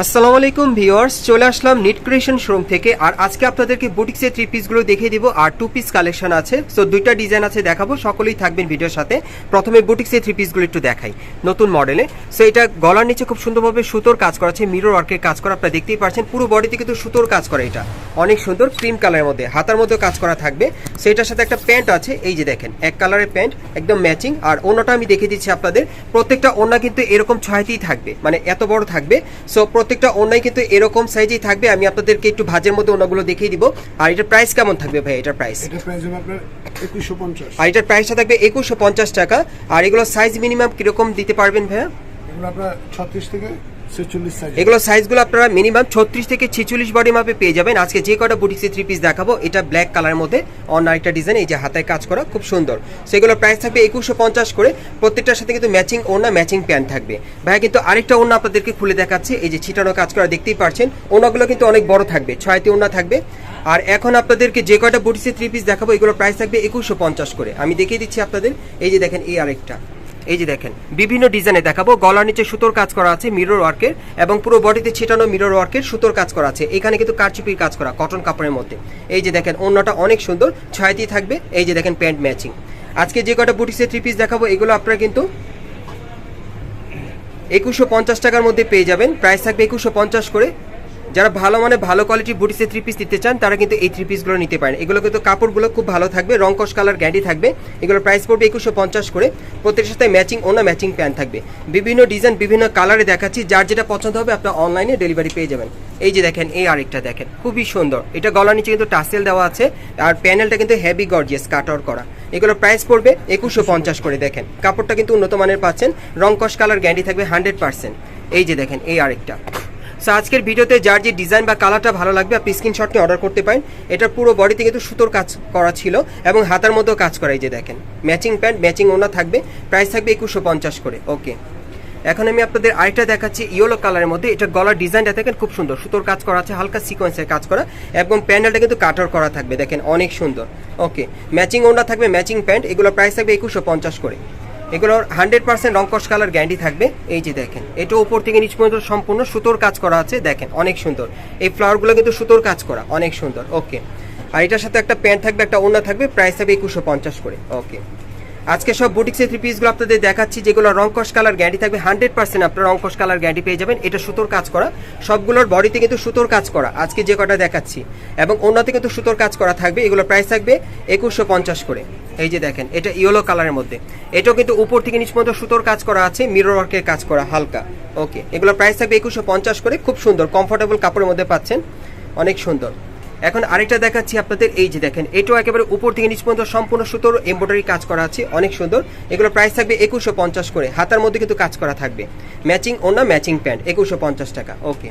আসসালামু আলাইকুম, ভিউয়ার্স। চলে আসলাম নিট ক্রিয়েশন শোরুম থেকে। আর আজকে আপনাদেরকে বুটিক্সের থ্রি পিসগুলো দেখিয়ে দিব। আর টু পিস কালেকশন আছে। সো দুইটা ডিজাইন আছে দেখাবো। সকলেই থাকবেন ভিডিওর সাথে। প্রথমে বুটিক্সের থ্রি পিসগুলো একটু দেখাই নতুন মডেলে সো এটা গলার নিচে খুব সুন্দরভাবে সুতোর কাজ করা আছে। মিরর ওয়ার্কের কাজ করা আপনারা দেখতেই পাচ্ছেন। পুরো বডিতে কিন্তু সুতোর কাজ করা এটা। অনেক সুন্দর ক্রিম কালারের মধ্যে। হাতার মধ্যে কাজ করা থাকবে। সো এটার সাথে একটা প্যান্ট আছে। এই যে দেখেন, এক কালারের প্যান্ট একদম ম্যাচিং আর ওনাটা আমি দেখিয়ে দিচ্ছি আপনাদের। প্রত্যেকটা ওনা কিন্তু এরকম ছয়তেই থাকবে। মানে এত বড় থাকবে। সো প্রত্যেকটা ওনাই কিন্তু এরকম সাইজেই থাকবে। আমি আপনাদেরকে একটু ভাজের মধ্যে ওনাগুলো দেখিয়ে দিব। আর এটার প্রাইস কেমন থাকবে ভাই এটার প্রাইস এটার প্রাইস হবে আপনার একুশশো পঞ্চাশ। আর এটার প্রাইসটা থাকবে একুশশো পঞ্চাশ টাকা। আর এগুলো সাইজ মিনিমাম কীরকম দিতে পারবেন ভাইয়া? এগুলো আপনার ছত্রিশ থেকে এগুলো সাইজগুলো আপনারা মিনিমাম ছত্রিশ থেকে ছেচল্লিশ বডি মাপে পেয়ে যাবেন। আজকে যে কটা বুটিক্সে থ্রি পিস দেখাবো, এটা ব্ল্যাক কালারের মধ্যে। অন্য আরেকটা ডিজাইন এই যে হাতায় কাজ করা, খুব সুন্দর। সেগুলোর প্রাইস থাকবে একুশশো পঞ্চাশ করে। প্রত্যেকটার সাথে কিন্তু ম্যাচিং ওড়না ম্যাচিং প্যান্ট থাকবে। ভাইয়া, কিন্তু আরেকটা ওড়না আপনাদেরকে খুলে দেখাচ্ছি। এই যে ছিটানো কাজ করা, দেখতেই পারছেন। ওড়নাগুলো কিন্তু অনেক বড় থাকবে, ছয়টি ওড়না থাকবে। আর এখন আপনাদেরকে যে কয়টা বুটিক্সে থ্রি পিস দেখাবো, এগুলোর প্রাইস থাকবে একুশশো পঞ্চাশ করে। আমি দেখিয়ে দিচ্ছি আপনাদের। এই যে দেখেন, এই আরেকটা। এই যে দেখেন, বিভিন্ন ডিজাইনে দেখাবো। গলার নিচে সুতোর কাজ করা আছে মিরর ওয়ার্কের এবং পুরো বডিতে ছিটানো মিরর ওয়ার্কের সুতোর কাজ করা আছে। এখানে কিন্তু কারচুপির কাজ করা কটন কাপড়ের মধ্যে। এই যে দেখেন অন্যটা অনেক সুন্দর ছয়টি থাকবে। এই যে দেখেন প্যান্ট ম্যাচিং আজকে যে কটা বুটিক্সের থ্রি পিস দেখাবো, এগুলো আপনারা কিন্তু একুশশো পঞ্চাশ টাকার মধ্যে পেয়ে যাবেন। প্রাইস থাকবে একুশশো পঞ্চাশ করে। যারা ভালো মানে ভালো কোয়ালিটির বুটিসের থ্রি পিস নিতে চান, তারা কিন্তু এই থ্রি পিসগুলো নিতে পারেন। এগুলো কিন্তু কাপড়গুলো খুব ভালো থাকবে রংকশ কালার গ্যান্ডি থাকবে। এগুলো প্রাইস পড়বে একুশশো পঞ্চাশ করে। প্রত্যেকের সাথে ম্যাচিং অন্য ম্যাচিং প্যান্ট থাকবে। বিভিন্ন ডিজাইন বিভিন্ন কালারে দেখাচ্ছি। যার যেটা পছন্দ হবে আপনার অনলাইনে ডেলিভারি পেয়ে যাবেন। এই যে দেখেন, এই আরেকটা দেখেন, খুবই সুন্দর। এটা গলার নিচে কিন্তু টাসেল দেওয়া আছে। আর প্যানেলটা কিন্তু হেভি গর্জিয়াস কাট আউট করা। এগুলোর প্রাইস পড়বে একুশশো পঞ্চাশ করে, দেখেন। কাপড়টা কিন্তু উন্নত মানের পাচ্ছেন। রংকশ কালার গ্যান্ডি থাকবে হান্ড্রেড পার্সেন্ট এই যে দেখেন, এই আরেকটা। সো আজকের ভিডিওতে যার যে ডিজাইন বা কালারটা ভালো লাগবে, আপনি স্ক্রিনশট নিয়ে অর্ডার করতে পারেন। এটার পুরো বডিতে কিন্তু সুতোর কাজ করা ছিল এবং হাতার মধ্যেও কাজ করা, এই যে দেখেন। ম্যাচিং প্যান্ট ম্যাচিং ওনা থাকবে। প্রাইস থাকবে একুশশো পঞ্চাশ করে। ওকে এখন আমি আপনাদের আরেকটা দেখাচ্ছি ইয়েলো কালারের মধ্যে। এটা গলার ডিজাইনটা দেখেন, খুব সুন্দর। সুতোর কাজ করা আছে, হালকা সিকোয়েন্সের কাজ করা। এবং প্যান্ডেলটা কিন্তু কাটার করা থাকবে, দেখেন, অনেক সুন্দর। ওকে ম্যাচিং ওনা থাকবে ম্যাচিং প্যান্ট এগুলো প্রাইস থাকবে একুশশো পঞ্চাশ করে। এগুলোর হান্ড্রেড পার্সেন্ট রংকশ কালার গ্যান্ডি থাকবে। এই যে দেখেন, এটা উপর থেকে নিচ পর্যন্ত সম্পূর্ণ সুতোর কাজ করা আছে, দেখেন, অনেক সুন্দর। এই ফ্লাওয়ারগুলো কিন্তু সুতোর কাজ করা, অনেক সুন্দর, ওকে। আর এটার সাথে একটা প্যান্ট থাকবে, একটা ওড়না থাকবে, প্রাইস থাকবে একুশশো পঞ্চাশ করে, ওকে। আজকে সব বুটিক্সের থ্রি পিসগুলো আপনাদের দেখাচ্ছি, যেগুলো রংকশ কালার গ্যান্ডি থাকবে হান্ড্রেড পার্সেন্ট আপনার রংকশ কালার গ্যান্ডি পেয়ে যাবেন। এটা সুতোর কাজ করা। সবগুলোর বডিতে কিন্তু সুতোর কাজ করা। আজকে যে কটা দেখাচ্ছি। এবং অন্যতে কিন্তু সুতোর কাজ করা থাকবে। এগুলো প্রাইস থাকবে একুশশো পঞ্চাশ করে। এই যে দেখেন, এটা ইয়েলো কালারের মধ্যে। এটাও কিন্তু উপর থেকে নিচ পর্যন্ত সুতোর কাজ করা আছে মিরর ওয়ার্কের কাজ করা, হালকা। ওকে এগুলো প্রাইস থাকবে একুশশো পঞ্চাশ করে। খুব সুন্দর কমফোর্টেবল কাপড়ের মধ্যে পাচ্ছেন। অনেক সুন্দর। এখন আরেকটা দেখাচ্ছি আপনাদের, এই যে দেখেন, এটাও একেবারে উপর থেকে নিচ পর্যন্ত সম্পূর্ণ সুতোর এমব্রয়ডারি কাজ করা আছে, অনেক সুন্দর। এগুলো প্রাইস থাকবে একুশশো পঞ্চাশ করে, হাতার মধ্যে কিন্তু কাজ করা থাকবে। ম্যাচিং ওনা ম্যাচিং প্যান্ট একুশশো পঞ্চাশ টাকা ওকে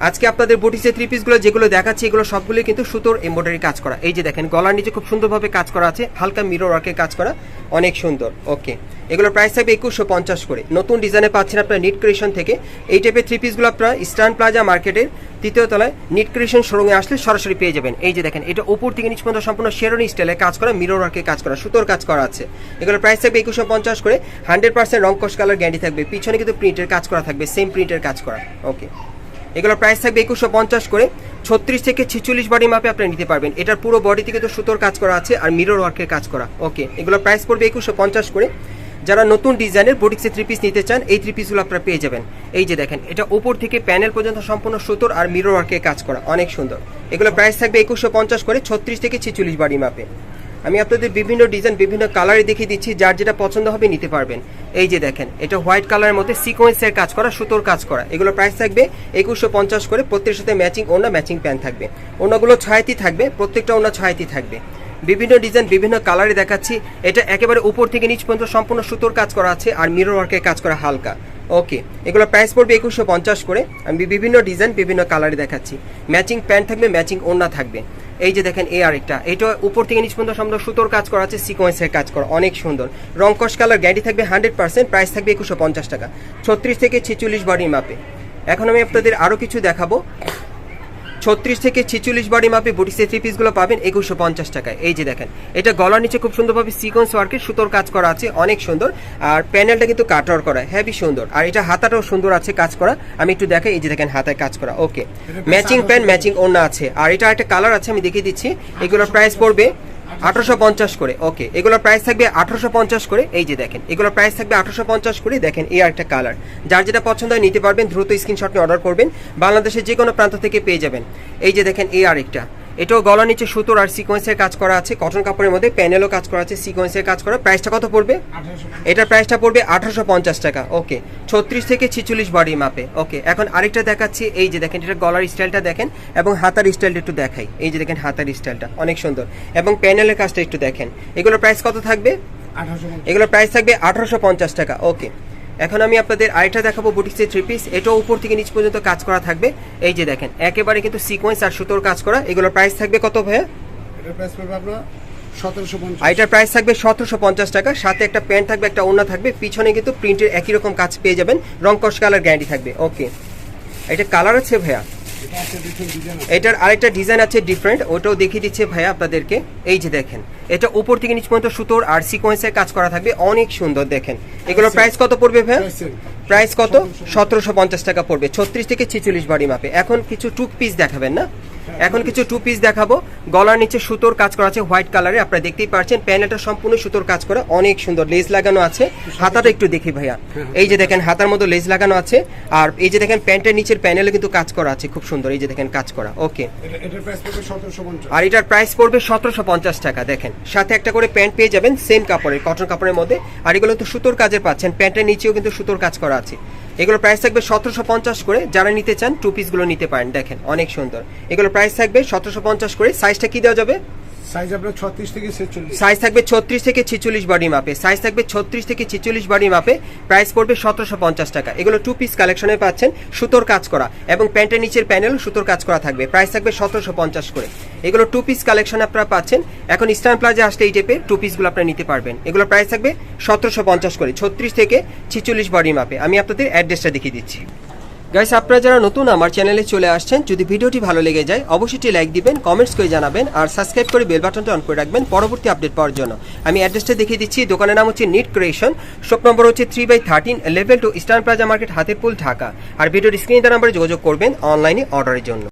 আজকে আপনাদের বুটিসের থ্রি পিসগুলো যেগুলো দেখাচ্ছি, এগুলো সবগুলো কিন্তু সুতোর এমব্রয়ডারি কাজ করা। এই যে দেখেন, গলার নিচে খুব সুন্দরভাবে কাজ করা আছে, হালকা মিরর ওয়ার্কের কাজ করা, অনেক সুন্দর। ওকে এগুলোর প্রাইস থাকবে একুশশো পঞ্চাশ করে। নতুন ডিজাইনে পাচ্ছেন আপনার নিট ক্রিয়েশন থেকে। এই টাইপের থ্রি পিসগুলো আপনারা ইস্টার্ন প্লাজা মার্কেটের তৃতীয় তলায় নিট ক্রিয়েশন শোরুমে আসলে সরাসরি পেয়ে যাবেন। এই যে দেখেন, এটা উপর থেকে নিচ পর্যন্ত সম্পূর্ণ শেরনি স্টাইলে কাজ করা মিরর ওয়ার্কের কাজ করা, সুতোর কাজ করা আছে। এগুলোর প্রাইস থাকবে একুশশো পঞ্চাশ করে। হান্ড্রেড পার্সেন্ট রংকশ কালার গ্যান্ডি থাকবে। পিছনে কিন্তু প্রিন্টের কাজ করা থাকবে সেম প্রিন্টের কাজ করা। ওকে এগুলোর প্রাইস থাকবে একুশশো পঞ্চাশ করে। ছত্রিশ থেকে ছেচল্লিশ বডি মাপে আপনি নিতে পারবেন। এটার পুরো বডি থেকে তো সুতোর কাজ করা আছে আর মিরর ওয়ার্কের কাজ করা। ওকে এগুলোর প্রাইস পড়বে একুশশো পঞ্চাশ করে। যারা নতুন ডিজাইনের বুটিক্সে থ্রি পিস নিতে চান, এই থ্রি পিসগুলো আপনারা পেয়ে যাবেন। এই যে দেখেন, এটা উপর থেকে প্যানেল পর্যন্ত সম্পূর্ণ সুতোর আর মিরর ওয়ার্কের কাজ করা। অনেক সুন্দর। এগুলো প্রাইস থাকবে একুশশো পঞ্চাশ করে, ছত্রিশ থেকে ছেচল্লিশ বডি মাপে আমি আপনাদের বিভিন্ন ডিজাইন, বিভিন্ন কালারে দেখিয়ে দিচ্ছি, যার যেটা পছন্দ হবে নিতে পারবেন। এই যে দেখেন, এটা হোয়াইট কালারের মধ্যে সিকোয়েন্সের কাজ করা, সুতোর কাজ করা। এগুলো প্রাইস থাকবে একুশশো পঞ্চাশ করে প্রত্যেকের সাথে ম্যাচিং ওনা ম্যাচিং প্যান্ট থাকবে। ওনাগুলো ছয়টি থাকবে, প্রত্যেকটা ওনা ছয়টি থাকবে। বিভিন্ন ডিজাইন, বিভিন্ন কালারে দেখাচ্ছি। এটা একেবারে উপর থেকে নিচ পর্যন্ত সম্পূর্ণ সুতোর কাজ করা আছে, আর মিরর ওয়ার্কের কাজ করা হালকা। ওকে এগুলো প্রাইস পড়বে একুশশো পঞ্চাশ করে। আমি বিভিন্ন ডিজাইন, বিভিন্ন কালারে দেখাচ্ছি। ম্যাচিং প্যান্ট থাকবে ম্যাচিং ওড়না থাকবে। এই যে দেখেন এ আরেকটা এটা উপর থেকে নিচ পর্যন্ত সম্ভব সুতোর কাজ করা আছে সিকোয়েন্সের কাজ করা, অনেক সুন্দর। রংকশ কালার গ্যারান্টি থাকবে হান্ড্রেড পার্সেন্ট প্রাইস থাকবে একুশশো পঞ্চাশ টাকা। ছত্রিশ থেকে ছেচল্লিশ বডির মাপে এখন আমি আপনাদের আরও কিছু দেখাবো। ছত্রিশ থেকে ছিচল্লিশ বডি মাপে বুটিক্সের থ্রি পিসগুলো পাবেন একুশশো পঞ্চাশ টাকায়। এই যে দেখেন এটা গলার নিচে খুব সুন্দরভাবে সিকোয়েন্স ওয়ার্কের সুতোর কাজ করা আছে অনেক সুন্দর। আর প্যানেলটা কিন্তু কাটওয়ার করা হেভি সুন্দর। আর এটা হাতাটাও সুন্দর আছে কাজ করা। আমি একটু দেখাই এই যে দেখেন হাতায় কাজ করা। ওকে ম্যাচিং প্যান্ট ম্যাচিং ওড়না আছে। আর এটা একটা কালার আছে আমি দেখিয়ে দিচ্ছি। এগুলোর প্রাইস পড়বে আঠারোশো পঞ্চাশ করে ওকে এগুলোর প্রাইস থাকবে আঠারোশো পঞ্চাশ করে, এই যে দেখেন, এগুলোর প্রাইস থাকবে আঠারোশো পঞ্চাশ করে, দেখেন, এই একটা কালার যার যেটা পছন্দ হয় নিতে পারবেন, দ্রুত স্ক্রিনশট নিয়ে অর্ডার করবেন, বাংলাদেশের যে কোনো প্রান্ত থেকে পেয়ে যাবেন। এই যে দেখেন, এই আরেকটা। এটাও গলার নিচে সুতোর আর সিকোয়েন্সের কাজ করা আছে। কটন কাপড়ের মধ্যে প্যানেলও কাজ করা আছে সিকোয়েন্সের কাজ করা। প্রাইসটা কত পড়বে? এটার প্রাইসটা পড়বে আঠারোশো পঞ্চাশ টাকা। ওকে ছত্রিশ থেকে ছিচল্লিশ বডি মাপে ওকে এখন আরেকটা দেখাচ্ছি এই যে দেখেন এটা গলার স্টাইলটা দেখেন এবং হাতার স্টাইলটা একটু দেখাই। এই যে দেখেন হাতার স্টাইলটা অনেক সুন্দর। এবং প্যানেলের কাজটা একটু দেখেন। এগুলোর প্রাইস কত থাকবে? এগুলোর প্রাইস থাকবে আঠারোশো পঞ্চাশ টাকা। ওকে এখন আমি আপনাদের আরেকটা দেখাবো বুটিক্সের থ্রি পিস এটাও উপর থেকে নিচ পর্যন্ত কাজ করা থাকবে। এই যে দেখেন একেবারে কিন্তু সিকোয়েন্স আর সুতোর কাজ করা। এগুলোর প্রাইস থাকবে কত ভাইয়া? প্রাইস আপনার এটার প্রাইস থাকবে সতেরোশো পঞ্চাশ টাকা। সাথে একটা প্যান্ট থাকবে একটা ওড়না থাকবে। পিছনে কিন্তু প্রিন্টের একই রকম কাজ পেয়ে যাবেন। রং কষ কালার গ্যারান্টি থাকবে। ওকে এটা কালার আছে ভাইয়া? এটার আরেকটা ডিজাইন আছে ডিফারেন্ট ওটাও দেখিয়ে দিচ্ছে ভাইয়া আপনাদেরকে। এই যে দেখেন এটা উপর থেকে নিচ পর্যন্ত সুতোর আর সিকোয়েন্সের কাজ করা থাকবে অনেক সুন্দর দেখেন। এগুলোর প্রাইস কত পড়বে ভাইয়া? প্রাইস কত? সতেরোশো পঞ্চাশ। টাকা পড়বে ছত্রিশ থেকে ছেচল্লিশ বাড়ি মাপে। এখন কিছু টুক পিস দেখাবেন না? এখন কিছু টু পিস দেখাবো। গলার নিচে সুতোর কাজ করা আছে হোয়াইট কালারে আপনারা দেখতেই পাচ্ছেন প্যানেলটা সম্পূর্ণ সুতোর কাজ করা অনেক সুন্দর লেস লাগানো আছে। হাতাটা একটু দেখি ভাইয়া। এই যে দেখেন হাতার মধ্যে লেস লাগানো আছে। আর এই যে দেখেন প্যান্টের নিচের প্যানেলে কিন্তু কাজ করা আছে খুব সুন্দর। এই যে দেখেন কাজ করা ওকে। আর এটার প্রাইস পড়বে সতেরোশো পঞ্চাশ টাকা দেখেন। সাথে একটা করে প্যান্ট পেয়ে যাবেন সেম কাপড়ের কটন কাপড়ের মধ্যে। আর এগুলো তো সুতোর কাজের পাচ্ছেন প্যান্টের নিচেও কিন্তু সুতোর কাজ করা আছে। এগুলো প্রাইস থাকবে সতেরোশো পঞ্চাশ করে। যারা নিতে চান টু পিসগুলো নিতে পারেন। দেখেন, অনেক সুন্দর। এগুলো প্রাইস থাকবে সতেরোশো পঞ্চাশ করে। সাইজটা কি দেওয়া যাবে? সাইজ আপনার ছত্রিশ থেকে ছেচল্লিশ। সাইজ থাকবে ছত্রিশ থেকে ছিচল্লিশ বডি মাপে সাইজ থাকবে ছত্রিশ থেকে ছিচল্লিশ বডি মাপে প্রাইস পড়বে সতেরোশো পঞ্চাশ টাকা। এগুলো টু পিস কালেকশনে পাচ্ছেন সুতোর কাজ করা এবং প্যান্টের নিচের প্যানেল সুতোর কাজ করা থাকবে। প্রাইস থাকবে সতেরোশো পঞ্চাশ করে। এগুলো টু পিস কালেকশন আপনারা পাচ্ছেন। এখন ইস্টার্ন প্লাজা আসলে এই টাইপের টু পিসগুলো আপনারা নিতে পারবেন। এগুলো প্রাইস থাকবে সতেরোশো পঞ্চাশ করে। ছত্রিশ থেকে ছিচল্লিশ বডি মাপে আমি আপনাদের অ্যাড্রেসটা দেখিয়ে দিচ্ছি। গাইস আপনারা যারা নতুন আমার চ্যানেলে চলে আসছেন, যদি ভিডিওটি ভালো লেগে যায়, অবশ্যই লাইক দিবেন কমেন্টস করে জানাবেন, আর সাবস্ক্রাইব করে বেল বাটনটা অন করে রাখবেন পরবর্তী আপডেট পাওয়ার জন্য। আমি অ্যাড্রেসটা দেখিয়ে দিচ্ছি, দোকানের নাম হচ্ছে নিট ক্রিয়েশন শপ নম্বর হচ্ছে three by thirteen level two eastern plaza market Hatirpool Dhaka আর ভিডিওর স্ক্রিনে নাম্বারে যোগাযোগ করবেন অনলাইনে অর্ডারের জন্য।